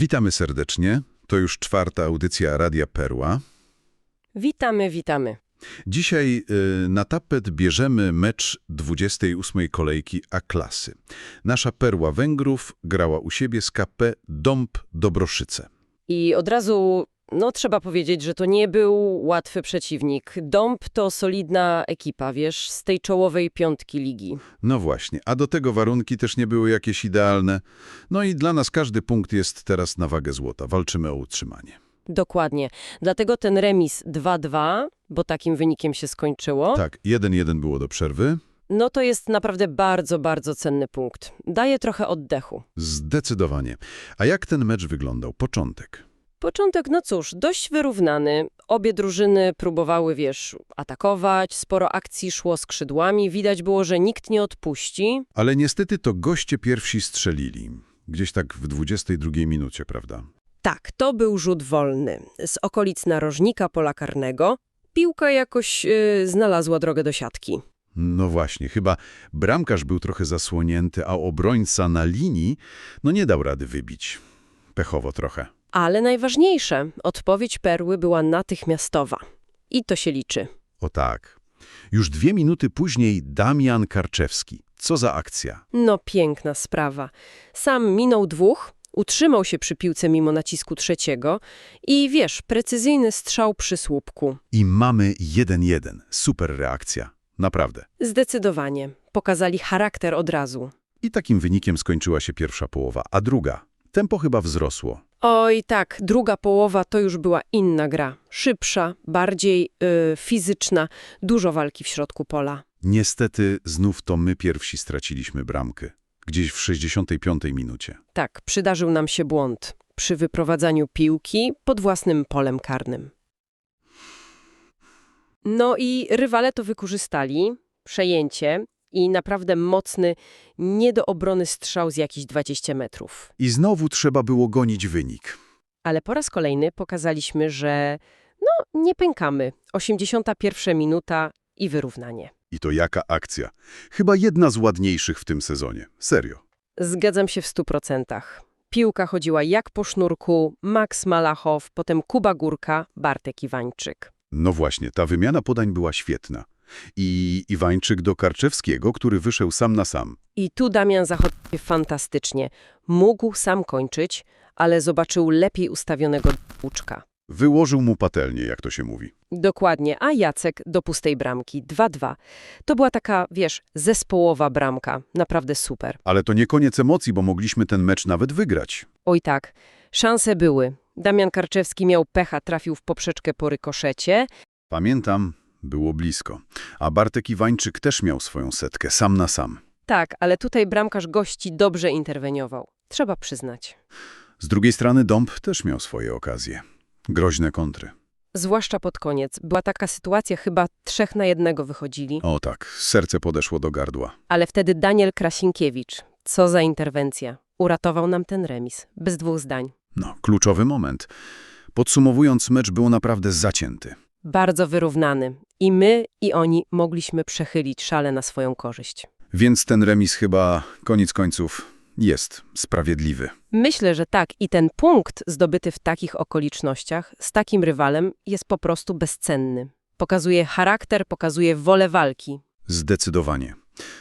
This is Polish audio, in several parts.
Witamy serdecznie. To już czwarta audycja Radia Perła. Witamy, witamy. Dzisiaj y, na tapet bierzemy mecz 28. kolejki A-klasy. Nasza Perła Węgrów grała u siebie z KP Dąb Dobroszyce. I od razu, no trzeba powiedzieć, że to nie był łatwy przeciwnik. Dąb to solidna ekipa, wiesz, z tej czołowej piątki ligi. No właśnie, a do tego warunki też nie były jakieś idealne. No i dla nas każdy punkt jest teraz na wagę złota. Walczymy o utrzymanie. Dokładnie. Dlatego ten remis 2-2, bo takim wynikiem się skończyło, Tak, 1-1 było do przerwy. no to jest naprawdę bardzo, bardzo cenny punkt. Daje trochę oddechu. Zdecydowanie. A jak ten mecz wyglądał? Początek. Początek, no cóż, dość wyrównany. Obie drużyny próbowały, wiesz, atakować, sporo akcji szło skrzydłami, widać było, że nikt nie odpuści. Ale niestety to goście pierwsi strzelili. Gdzieś tak w 22 minucie, prawda? Tak, to był rzut wolny. Z okolic narożnika pola karnego. Piłka jakoś yy, znalazła drogę do siatki. No właśnie, chyba bramkarz był trochę zasłonięty, a obrońca na linii no nie dał rady wybić. Pechowo trochę. Ale najważniejsze, odpowiedź Perły była natychmiastowa. I to się liczy. O tak. Już dwie minuty później Damian Karczewski. Co za akcja. No piękna sprawa. Sam minął dwóch, utrzymał się przy piłce mimo nacisku trzeciego i wiesz, precyzyjny strzał przy słupku. I mamy 1-1. Super reakcja. Naprawdę. Zdecydowanie. Pokazali charakter od razu. I takim wynikiem skończyła się pierwsza połowa, a druga. Tempo chyba wzrosło. Oj, tak, druga połowa to już była inna gra. Szybsza, bardziej y, fizyczna, dużo walki w środku pola. Niestety znów to my pierwsi straciliśmy bramkę. Gdzieś w 65 minucie. Tak, przydarzył nam się błąd przy wyprowadzaniu piłki pod własnym polem karnym. No i rywale to wykorzystali, przejęcie i naprawdę mocny, nie do obrony strzał z jakichś 20 metrów. I znowu trzeba było gonić wynik. Ale po raz kolejny pokazaliśmy, że no nie pękamy. 81 minuta i wyrównanie. I to jaka akcja. Chyba jedna z ładniejszych w tym sezonie. Serio. Zgadzam się w stu procentach. Piłka chodziła jak po sznurku, Max Malachow, potem Kuba Górka, Bartek Iwańczyk. No właśnie, ta wymiana podań była świetna. I Iwańczyk do Karczewskiego, który wyszedł sam na sam. I tu Damian zachodził się fantastycznie. Mógł sam kończyć, ale zobaczył lepiej ustawionego łuczka. Wyłożył mu patelnię, jak to się mówi. Dokładnie, a Jacek do pustej bramki 2-2. To była taka, wiesz, zespołowa bramka. Naprawdę super. Ale to nie koniec emocji, bo mogliśmy ten mecz nawet wygrać. Oj tak, szanse były. Damian Karczewski miał pecha, trafił w poprzeczkę po rykoszecie, Pamiętam, było blisko. A Bartek Iwańczyk też miał swoją setkę, sam na sam. Tak, ale tutaj bramkarz gości dobrze interweniował. Trzeba przyznać. Z drugiej strony Dąb też miał swoje okazje. Groźne kontry. Zwłaszcza pod koniec. Była taka sytuacja, chyba trzech na jednego wychodzili. O tak, serce podeszło do gardła. Ale wtedy Daniel Krasinkiewicz. Co za interwencja. Uratował nam ten remis. Bez dwóch zdań. No, kluczowy moment. Podsumowując, mecz był naprawdę zacięty. Bardzo wyrównany. I my, i oni mogliśmy przechylić szale na swoją korzyść. Więc ten remis chyba, koniec końców, jest sprawiedliwy. Myślę, że tak. I ten punkt zdobyty w takich okolicznościach, z takim rywalem, jest po prostu bezcenny. Pokazuje charakter, pokazuje wolę walki. Zdecydowanie.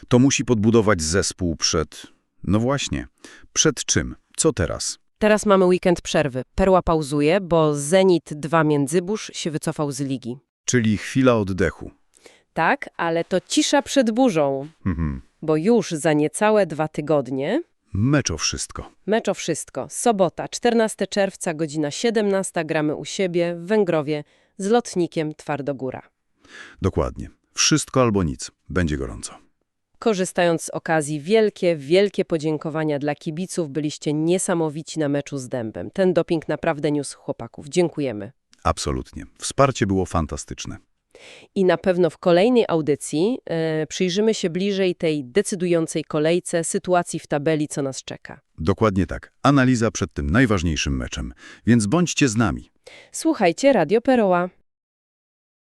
To musi podbudować zespół przed... No właśnie. Przed czym? Co teraz? Teraz mamy weekend przerwy. Perła pauzuje, bo Zenit 2 Międzybórz się wycofał z ligi. Czyli chwila oddechu. Tak, ale to cisza przed burzą, Mhm. bo już za niecałe dwa tygodnie Mecz o wszystko. mecz o wszystko. Sobota, 14 czerwca, godzina 17, gramy u siebie w Węgrowie z lotnikiem Twardogóra. Dokładnie. Wszystko albo nic. Będzie gorąco. Korzystając z okazji, wielkie, wielkie podziękowania dla kibiców. Byliście niesamowici na meczu z Dębem. Ten doping naprawdę niósł chłopaków. Dziękujemy. Absolutnie. Wsparcie było fantastyczne. I na pewno w kolejnej audycji e, przyjrzymy się bliżej tej decydującej kolejce sytuacji w tabeli, co nas czeka. Dokładnie tak. Analiza przed tym najważniejszym meczem. Więc bądźcie z nami. Słuchajcie Radio Peroła.